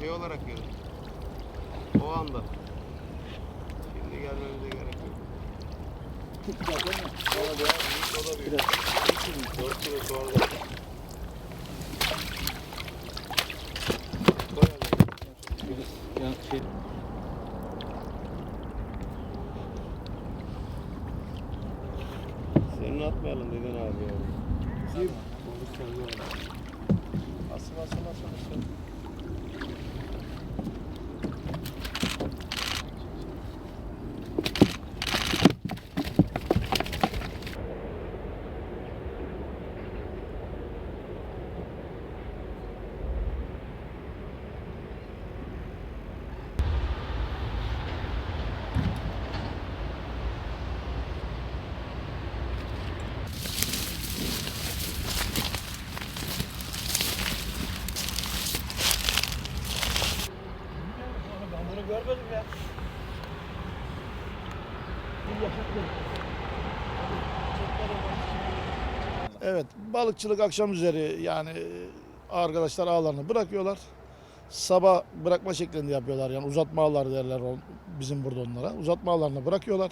Şey olarak görün. O anda. Şimdi gelmemize gerek yok. Sonra da büyük, o da büyük. 4 kilo sonra da. Yani şey... Senin atmayalım dedin abi. Kim? Onu seviyorum. ます。Görmedim ya. Evet, balıkçılık akşam üzeri yani e, arkadaşlar ağlarını bırakıyorlar. Sabah bırakma şeklinde yapıyorlar yani uzatma ağları derler bizim burada onlara. Uzatma ağlarını bırakıyorlar.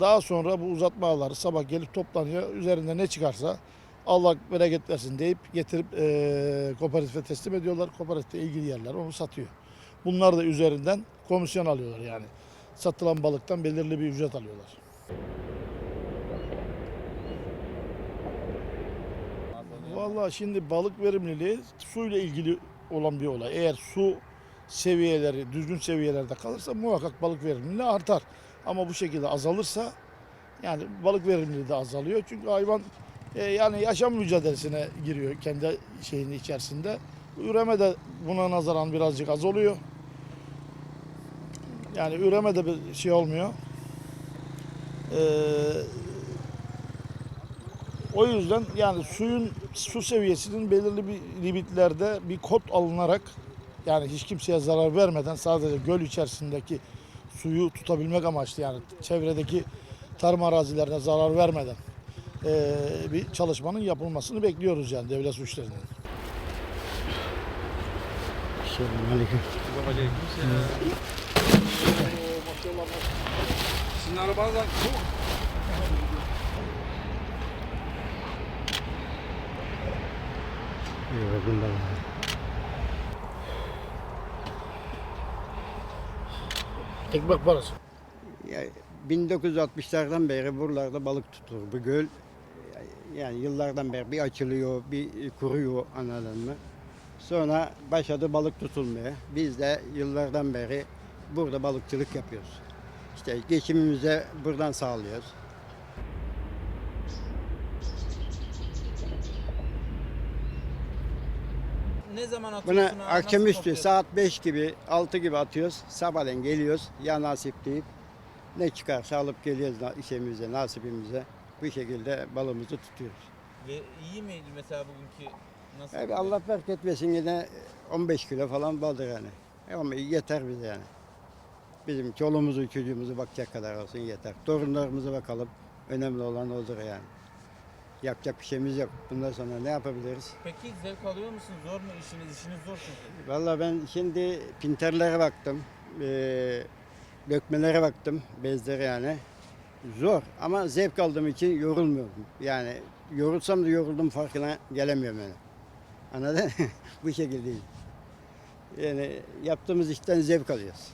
Daha sonra bu uzatma ağları sabah gelip toplanıyor. Üzerinde ne çıkarsa Allah bereket versin deyip getirip e, kooperatife teslim ediyorlar. Kooperatifte ilgili yerler onu satıyor. Bunlar da üzerinden komisyon alıyorlar yani. Satılan balıktan belirli bir ücret alıyorlar. Vallahi şimdi balık verimliliği suyla ilgili olan bir olay. Eğer su seviyeleri düzgün seviyelerde kalırsa muhakkak balık verimliliği artar. Ama bu şekilde azalırsa yani balık verimliliği de azalıyor. Çünkü hayvan e, yani yaşam mücadelesine giriyor kendi şeyinin içerisinde. Üreme de buna nazaran birazcık az oluyor. Yani üreme de bir şey olmuyor. Ee, o yüzden yani suyun su seviyesinin belirli bir limitlerde bir kod alınarak yani hiç kimseye zarar vermeden sadece göl içerisindeki suyu tutabilmek amaçlı yani çevredeki tarım arazilerine zarar vermeden eee, bir çalışmanın yapılmasını bekliyoruz yani devlet suçlarından. Selamünaleyküm. Sizin arabanızdan Yoruldum ben. Ekmek parası. Ya, 1960'lardan beri buralarda balık tutulur. Bu göl yani yıllardan beri bir açılıyor, bir kuruyor anladın mı? Sonra başladı balık tutulmaya. Biz de yıllardan beri burada balıkçılık yapıyoruz. İşte geçimimizi buradan sağlıyoruz. Ne zaman atıyorsun? Buna abi? akşamüstü Nasıl topluyorsun? saat 5 gibi 6 gibi atıyoruz. Sabahleyin geliyoruz ya nasip deyip ne çıkarsa alıp geliyoruz na- işimize, nasibimize. Bu şekilde balımızı tutuyoruz. Ve iyi miydi mesela bugünkü nasıl? Abi Allah bereket versin yine 15 kilo falan baldır yani. E Ama yeter bize yani. Bizim çoluğumuzu çocuğumuzu bakacak kadar olsun yeter. Torunlarımıza bakalım. Önemli olan odur yani. Yapacak bir şeyimiz yok. Bundan sonra ne yapabiliriz? Peki zevk alıyor musun? Zor mu işiniz? İşiniz zor çünkü. Vallahi ben şimdi pinterlere baktım. eee, dökmelere baktım. Bezlere yani. Zor ama zevk aldığım için yorulmuyorum. Yani yorulsam da yoruldum farkına gelemiyorum yani. Anladın? Bu şekilde değil. Yani yaptığımız işten zevk alıyoruz.